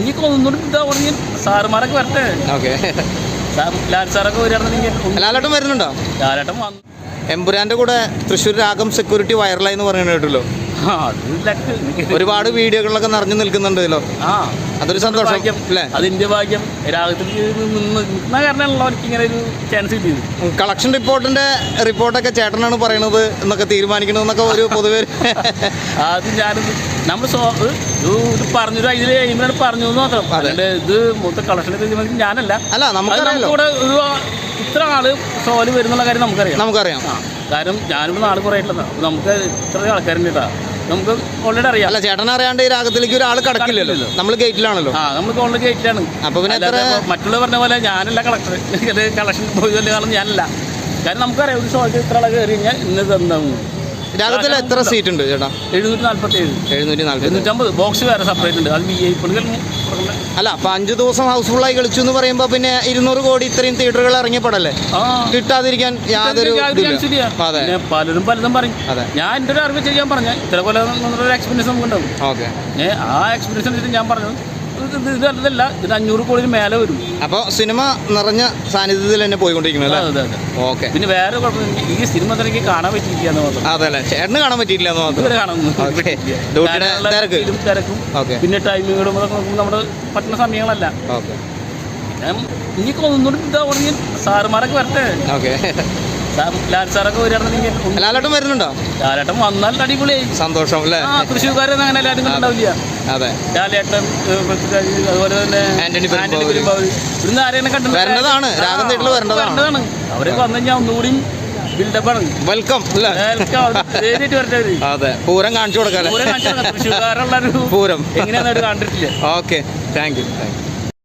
ഇനി ഒന്നുകൂടി ഇതാ പറഞ്ഞ സാറുമാരൊക്കെ വരട്ടെ. ഓക്കെ. ലാൽ സാറൊക്കെ വരികയാണെന്നുണ്ടെങ്കിൽ ലാലേട്ടൻ വരുന്നുണ്ടോ? ലാലേട്ടൻ വന്നു. എമ്പുരാന്റെ കൂടെ തൃശ്ശൂർ രാഗം സെക്യൂരിറ്റി വൈറലായി എന്ന് പറയുന്നത് കേട്ടല്ലോ ഒരുപാട് വീഡിയോകളിലൊക്കെ നിറഞ്ഞു നിൽക്കുന്നുണ്ടല്ലോ അതൊരു സന്തോഷം അല്ലേ? അതിന്റെ ഭാഗ്യം. രാഗത്തിൽ നിന്ന് കാരണമാണല്ലോ അവർക്ക് ഇങ്ങനെ ഒരു ചാൻസ് കിട്ടിയത്. കളക്ഷൻ റിപ്പോർട്ടിന്റെ റിപ്പോർട്ടൊക്കെ ചേട്ടനാണ് പറയണത് എന്നൊക്കെ തീരുമാനിക്കണമെന്നൊക്കെ ഒരു പൊതുവേ അത് ഞാൻ നമ്മൾ സോ ഇത് പറഞ്ഞൊരു ഇതിൽ ഇവരോട് പറഞ്ഞു എന്ന് മാത്രം അല്ലാണ്ട് ഇത് മൊത്തം കളക്ഷൻ തീരുമാനിക്കുന്നത് ഞാനല്ല. അല്ല നമുക്ക് ഒരു ഇത്ര ആൾ സോൽ വരുന്നുള്ള കാര്യം നമുക്കറിയാം. നമുക്കറിയാം. കാരണം ഞാനിപ്പോൾ നാളെ കുറേ ആയിട്ടുള്ളതാ അപ്പോൾ നമുക്ക് ഇത്ര ആൾക്കാരുണ്ട് കേട്ടോ നമുക്ക് ഓൾറെഡി അറിയാം. അല്ല ചേട്ടൻ അറിയാണ്ട് ഈ രാഗത്തിലേക്ക് ഒരാൾ കടക്കില്ലല്ലോ. നമ്മൾ ഗേറ്റിലാണല്ലോ. ആ നമ്മൾ ഓൾറെഡി ഗേറ്റിലാണ് അപ്പോൾ പിന്നെ മറ്റുള്ളവർ പറഞ്ഞ പോലെ ഞാനല്ല കളക്ടർ കളക്ഷൻ പോയി കാരണം ഞാനല്ല. കാരണം നമുക്കറിയാം ഒരു ഷോക്ക് ഇത്ര ആളെ കയറി കഴിഞ്ഞാൽ ഇന്നത് എന്താവും. രാഗത്തിൽ എത്ര സീറ്റ് ഉണ്ട് ചേട്ടാ? എഴുന്നൂറ്റി നാൽപ്പത്തി ഏഴ് എഴുന്നൂറ്റി നാല്പത്തി എഴുന്നൂറ്റമ്പത്. ബോക്സ് വേറെ സെപ്പറേറ്റ് ഉണ്ട്. അത് വി ഐ അല്ല അപ്പൊ അഞ്ചു ദിവസം ഹൗസ്ഫുള്ളായി കളിച്ചു എന്ന് പറയുമ്പോ പിന്നെ ഇരുന്നൂറ് കോടി ഇത്രയും തിയേറ്ററുകൾ ഇറങ്ങിയപ്പെടല്ലേ കിട്ടാതിരിക്കാൻ യാതൊരു അതെ. പലരും പലതും പറയും. അതെ. ഞാൻ എന്റെ ഒരു അറിവ് ചെയ്യാൻ പറഞ്ഞ ഇത്ര പോലെ എക്സ്പീരിയൻസ് നമുക്ക് ഉണ്ടാവും ഓക്കെ. ആ എക്സ്പീരിയൻസ് ഞാൻ പറഞ്ഞത് ഇത് ഇത് അതല്ല അഞ്ഞൂറ് കോടിന് മേലെ വരും. അപ്പോൾ സിനിമ നിറഞ്ഞ സാന്നിധ്യത്തിൽ തന്നെ പോയിക്കൊണ്ടിരിക്കുന്നത് അതെ അതെ ഓക്കെ. പിന്നെ വേറെ കുഴപ്പമില്ല. ഈ സിനിമ എനിക്ക് കാണാൻ പറ്റിയിരിക്കുകയെന്ന് മാത്രം. അല്ലെ? ചേട്ടന് കാണാൻ പറ്റിയില്ല എന്ന് മാത്രം. തിരക്ക്. തിരക്കും. ഓക്കെ. പിന്നെ നോക്കുമ്പോൾ നമ്മുടെ പറ്റുന്ന സമയങ്ങളല്ല. ഓക്കെ. പിന്നെ ഇനി ഒന്നുകൂടി ഇതാ പറഞ്ഞ സാറുമാരൊക്കെ വരട്ടെ. ഓക്കെ. ലാൽ സാറൊക്കെ വരികയാണെന്നുണ്ടെങ്കിൽ ലാലേട്ടൻ വരുന്നുണ്ടോ? ലാലേട്ടൻ വന്നാൽ അടിപൊളിയായി സന്തോഷം അല്ലേ? തൃശ്ശൂർക്കാരൻ അങ്ങനെ എല്ലാവരും ഉണ്ടാവില്ല. അതെ. ലാലേട്ടൻ അതുപോലെ തന്നെ ആന്റണി. ഇവിടുന്ന് വരേണ്ടതാണ്. രാഗം theatre ൽ വരേണ്ടതാണ്. അവരൊക്കെ വന്നു കഴിഞ്ഞാൽ ഒന്നുകൂടി വെൽക്കം അതെ. പൂരം കാണിച്ചു കൊടുക്കാം. പൂരം. എങ്ങനെയാണെന്ന് കണ്ടിട്ടില്ല. Okay thank you thank you